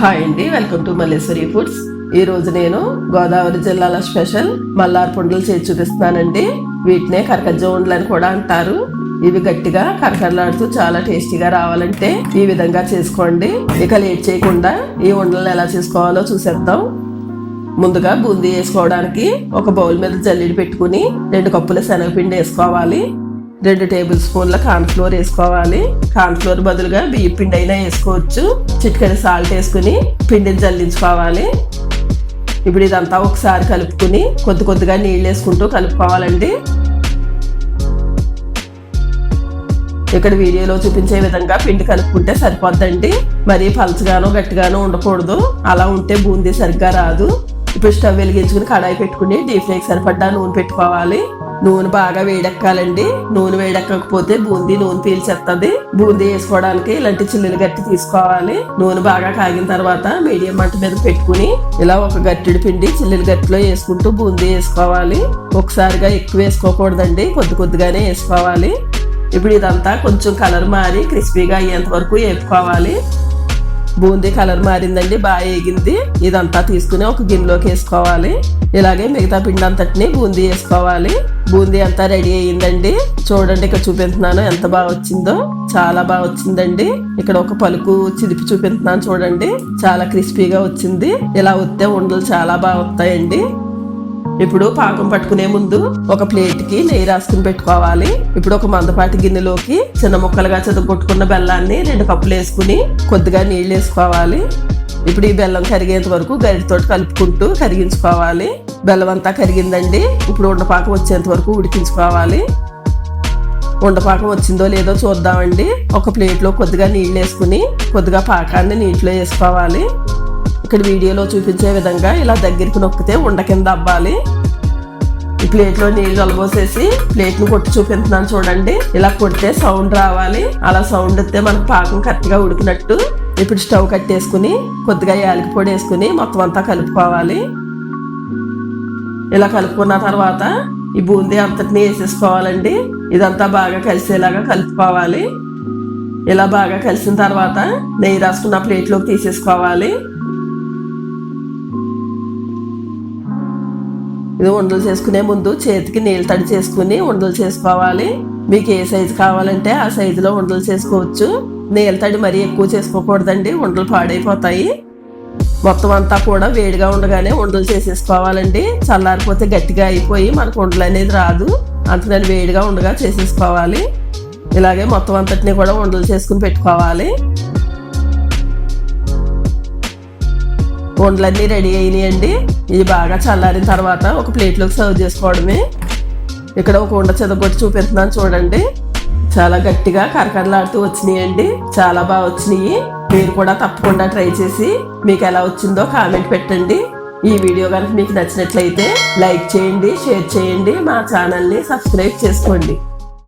Hi అండి welcome to Malleswari foods ఈ రోజు నేను గోదావరి జిల్లాల స్పెషల్ మల్లార్ పుండలు చేసి చూపిస్తున్నానండి. వీటినే కరకజ్జ ఉండలు అని కూడా అంటారు. ఇవి గట్టిగా కరకరలాడుతూ చాలా టేస్టీగా రావాలంటే ఈ విధంగా చేసుకోండి. ఇక లేట్ చేయకుండా ఈ ఉండలను ఎలా చేసుకోవాలో చూసేద్దాం. ముందుగా బూందీ వేసుకోవడానికి ఒక బౌల్ మీద జల్లెడ పెట్టుకుని రెండు కప్పుల శనగపిండి వేసుకోవాలి. రెండు టేబుల్ స్పూన్ల కార్న్ఫ్లోర్ వేసుకోవాలి. కార్న్ఫ్లోర్ బదులుగా బియ్య పిండి అయినా వేసుకోవచ్చు. చిటికెడు సాల్ట్ వేసుకుని పిండిని జల్లించుకోవాలి. ఇప్పుడు ఇదంతా ఒకసారి కలుపుకుని కొద్ది కొద్దిగా నీళ్ళు వేసుకుంటూ కలుపుకోవాలండి. ఇక్కడ వీడియోలో చూపించే విధంగా పిండి కలుపుకుంటే సరిపోద్దండి. మరీ పలచగానో గట్టిగానో ఉండకూడదు. అలా ఉంటే బూందీ సరిగ్గా రాదు. ఇప్పుడు స్టవ్ వెలిగించుకుని కడాయి పెట్టుకుని డీప్ ఫ్రైకి సరిపడ్డా నూనె పెట్టుకోవాలి. నూనె బాగా వేడెక్కాలండి. నూనె వేడెక్కకపోతే బూందీ నూనె పీల్చేస్తుంది బూందీ వేసుకోవడానికి ఇలాంటి చిల్లులు గట్టి తీసుకోవాలి. నూనె బాగా కాగిన తర్వాత మీడియం మంట మీద పెట్టుకుని ఇలా ఒక గట్టిడి పిండి చిల్లులు గట్టిలో వేసుకుంటూ బూందీ వేసుకోవాలి. ఒకసారిగా ఎక్కువ వేసుకోకూడదండి. కొద్ది కొద్దిగానే వేసుకోవాలి. ఇప్పుడు ఇదంతా కొంచెం కలర్ మారి క్రిస్పీగా అయ్యేంత వరకు వేపుకోవాలి. బూందీ కలర్ మారిందండి బాగా వేగింది ఇదంతా తీసుకుని ఒక గిన్నెలోకి వేసుకోవాలి. ఇలాగే మిగతా పిండి అంతటిని బూందీ వేసుకోవాలి. బూందీ అంతా రెడీ అయ్యిందండి. చూడండి ఇక్కడ చూపిస్తున్నాను ఎంత బాగా వచ్చిందో. చాలా బాగా వచ్చిందండి. ఇక్కడ ఒక పలుకు చిదిపి చూపిస్తున్నాను చూడండి. చాలా క్రిస్పీగా వచ్చింది. ఇలా వస్తే ఉండలు చాలా బాగా వస్తాయండి. ఇప్పుడు పాకం పట్టుకునే ముందు ఒక ప్లేట్కి నెయ్యి రాసుకుని పెట్టుకోవాలి. ఇప్పుడు ఒక మందపాటి గిన్నెలోకి చిన్న ముక్కలుగా చదువుకొట్టుకున్న బెల్లాన్ని రెండు కప్పులు వేసుకుని కొద్దిగా నీళ్ళు వేసుకోవాలి. ఇప్పుడు ఈ బెల్లం కరిగేంత వరకు గరిటతో కలుపుకుంటూ కరిగించుకోవాలి. బెల్లం అంతా కరిగిందండి. ఇప్పుడు ఉండపాకం వచ్చేంత వరకు ఉడికించుకోవాలి. ఉండపాకం వచ్చిందో లేదో చూద్దామండి. ఒక ప్లేట్లో కొద్దిగా నీళ్ళు వేసుకుని కొద్దిగా పాకాన్ని నీటిలో వేసుకోవాలి. ఇక్కడ వీడియోలో చూపించే విధంగా ఇలా దగ్గరికి నొక్కితే ఉండ కింద అవ్వాలి ఈ ప్లేట్లో నీళ్ళు అలబోసేసి ప్లేట్ను కొట్టి చూపిస్తున్నాను చూడండి. ఇలా కొడితే సౌండ్ రావాలి. అలా సౌండ్ వస్తే మనకు పాకం కరెక్ట్గా ఉడికినట్టు. ఇప్పుడు స్టవ్ కట్టేసుకుని కొద్దిగా యాలకి పొడి వేసుకుని మొత్తం అంతా కలుపుకోవాలి. ఇలా కలుపుకున్న తర్వాత ఈ బూందీ అంతటిని వేసేసుకోవాలండి. ఇదంతా బాగా కలిసేలాగా కలుపుకోవాలి. ఇలా బాగా కలిసిన తర్వాత నెయ్యి రాసుకున్న ప్లేట్లోకి తీసేసుకోవాలి. ఇది ఉండలు చేసుకునే ముందు చేతికి నీళ్ళు తడి చేసుకుని ఉండలు చేసుకోవాలి. మీకు ఏ సైజు కావాలంటే ఆ సైజులో ఉండలు చేసుకోవచ్చు. నీళ్ళ తడి మరీ ఎక్కువ చేసుకోకూడదండి ఉండలు పాడైపోతాయి. మొత్తం అంతా కూడా వేడిగా ఉండగానే ఉండలు చేసేసుకోవాలండి. చల్లారిపోతే గట్టిగా అయిపోయి మనకు ఉండలు అనేది రాదు. అందుకని వేడిగా ఉండగా చేసేసుకోవాలి. ఇలాగే మొత్తం అంతటిని కూడా ఉండలు చేసుకుని పెట్టుకోవాలి. వండలన్నీ రెడీ అయినాయండి. ఇవి బాగా చల్లారిన తర్వాత ఒక ప్లేట్లోకి సర్వ్ చేసుకోవడమే. ఇక్కడ ఒక ఉండ చెదగొట్టి చూపిస్తున్నాను చూడండి. చాలా గట్టిగా కరకరలాడుతూ వచ్చినాయండి. చాలా బాగా వచ్చినాయి. మీరు కూడా తప్పకుండా ట్రై చేసి మీకు ఎలా వచ్చిందో కామెంట్ పెట్టండి. ఈ వీడియో కనుక మీకు నచ్చినట్లయితే లైక్ చేయండి షేర్ చేయండి. మా ఛానల్ని సబ్స్క్రైబ్ చేసుకోండి.